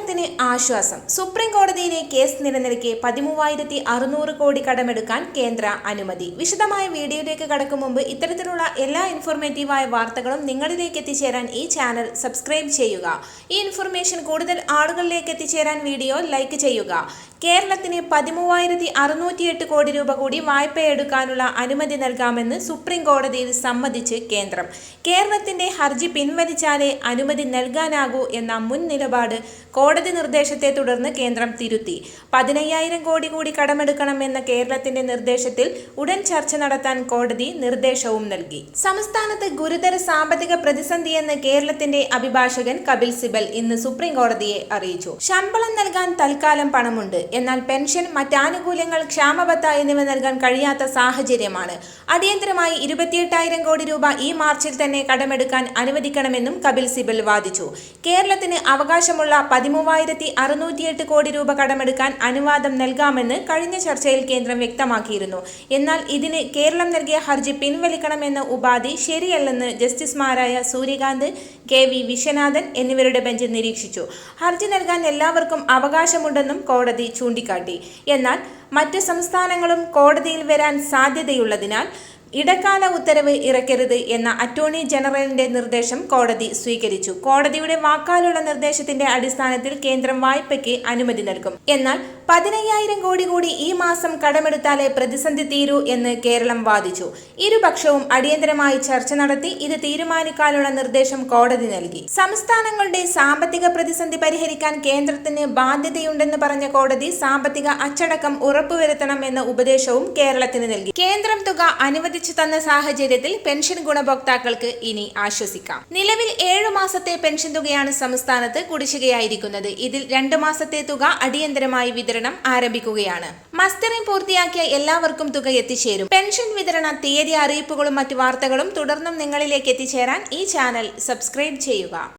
കേരളത്തിന് ആശ്വാസം. സുപ്രീം കോടതിയിലെ കേസ് നിലനിൽക്കെ പതിമൂവായിരത്തി അറുന്നൂറ് കോടി കടമെടുക്കാൻ കേന്ദ്ര അനുമതി. വിശദമായ വീഡിയോയിലേക്ക് കടക്കും മുമ്പ് ഇത്തരത്തിലുള്ള എല്ലാ ഇൻഫോർമേറ്റീവായ വാർത്തകളും നിങ്ങളിലേക്ക് എത്തിച്ചേരാൻ ഈ ചാനൽ സബ്സ്ക്രൈബ് ചെയ്യുക. ഈ ഇൻഫർമേഷൻ കൂടുതൽ ആളുകളിലേക്ക് എത്തിച്ചേരാൻ വീഡിയോ ലൈക്ക് ചെയ്യുക. കേരളത്തിന് പതിമൂവായിരത്തി അറുന്നൂറ്റിയെട്ട് കോടി രൂപ കൂടി വായ്പ എടുക്കാനുള്ള അനുമതി നൽകാമെന്ന് സുപ്രീം കോടതിയിൽ സമ്മതിച്ച് കേന്ദ്രം. കേരളത്തിന്റെ ഹർജി പിൻവലിച്ചാലേ അനുമതി നൽകാനാകൂ എന്ന മുൻ നിലപാട് നിർദ്ദേശത്തെ തുടർന്ന് കേന്ദ്രം തിരുത്തി. പതിനയ്യായിരം കോടി കൂടി കടമെടുക്കണമെന്ന കേരളത്തിന്റെ നിർദ്ദേശത്തിൽ ഉടൻ ചർച്ച നടത്താൻ കോടതി നിർദ്ദേശവും നൽകി. സംസ്ഥാനത്ത് ഗുരുതര സാമ്പത്തിക പ്രതിസന്ധിയെന്ന് കേരളത്തിന്റെ അഭിഭാഷകൻ കപിൽ സിബൽ ഇന്ന് സുപ്രീം കോടതിയെ അറിയിച്ചു. ശമ്പളം നൽകാൻ തൽക്കാലം പണമുണ്ട്. എന്നാൽ പെൻഷൻ മറ്റാനുകൂല്യങ്ങൾ ക്ഷാമബത്ത എന്നിവ നൽകാൻ കഴിയാത്ത സാഹചര്യമാണ്. അടിയന്തരമായി ഇരുപത്തിയെട്ടായിരം കോടി രൂപ ഈ മാർച്ചിൽ തന്നെ കടമെടുക്കാൻ അനുവദിക്കണമെന്നും കപിൽ സിബൽ വാദിച്ചു. കേരളത്തിന് അവകാശമുള്ള പതിമൂവായിരത്തി അറുന്നൂറ്റിയെട്ട് കോടി രൂപ കടമെടുക്കാൻ അനുവാദം നൽകാമെന്ന് കഴിഞ്ഞ ചർച്ചയിൽ കേന്ദ്രം വ്യക്തമാക്കിയിരുന്നു. എന്നാൽ ഇതിന് കേരളം നൽകിയ ഹർജി പിൻവലിക്കണമെന്ന ഉപാധി ശരിയല്ലെന്ന് ജസ്റ്റിസുമാരായ സൂര്യകാന്ത് കെ വി വിശ്വനാഥൻ എന്നിവരുടെ ബെഞ്ച് നിരീക്ഷിച്ചു. ഹർജി നൽകാൻ എല്ലാവർക്കും അവകാശമുണ്ടെന്നും കോടതി ചൂണ്ടിക്കാട്ടി. എന്നാൽ മറ്റ് സംസ്ഥാനങ്ങളും കോടതിയിൽ വരാൻ സാധ്യതയുള്ളതിനാൽ ഇടക്കാല ഉത്തരവ് ഇറക്കരുത് എന്ന അറ്റോർണി ജനറലിന്റെ നിർദ്ദേശം കോടതി സ്വീകരിച്ചു. കോടതിയുടെ വാക്കാലുള്ള നിർദ്ദേശത്തിന്റെ അടിസ്ഥാനത്തിൽ കേന്ദ്രം വായ്പയ്ക്ക് അനുമതി നൽകും. എന്നാൽ പതിനയ്യായിരം കോടി കൂടി ഈ മാസം കടമെടുത്താലേ പ്രതിസന്ധി തീരൂ എന്ന് കേരളം വാദിച്ചു. ഇരുപക്ഷവും അടിയന്തരമായി ചർച്ച നടത്തി ഇത് തീരുമാനിക്കാനുള്ള നിർദ്ദേശം കോടതി നൽകി. സംസ്ഥാനങ്ങളുടെ സാമ്പത്തിക പ്രതിസന്ധി പരിഹരിക്കാൻ കേന്ദ്രത്തിന് ബാധ്യതയുണ്ടെന്ന് പറഞ്ഞ കോടതി സാമ്പത്തിക അച്ചടക്കം ഉറപ്പുവരുത്തണം എന്ന ഉപദേശവും കേരളത്തിന് നൽകി. കേന്ദ്രം തുക അനുവദിച്ചു തന്ന സാഹചര്യത്തിൽ പെൻഷൻ ഗുണഭോക്താക്കൾക്ക് ഇനി ആശ്വസിക്കാം. നിലവിൽ ഏഴു മാസത്തെ പെൻഷൻ തുകയാണ് സംസ്ഥാനത്ത് കുടിശ്ശികയായിരിക്കുന്നത്. ഇതിൽ രണ്ടു മാസത്തെ തുക അടിയന്തരമായി വിതരണം ആരംഭിക്കുകയാണ്. മസ്റ്ററിംഗ് പൂർത്തിയാക്കിയ എല്ലാവർക്കും തുക എത്തിച്ചേരും. പെൻഷൻ വിതരണ തീയതി അറിയിപ്പുകളും മറ്റു വാർത്തകളും തുടർന്നും നിങ്ങളിലേക്ക് എത്തിച്ചേരാൻ ഈ ചാനൽ സബ്സ്ക്രൈബ് ചെയ്യുക.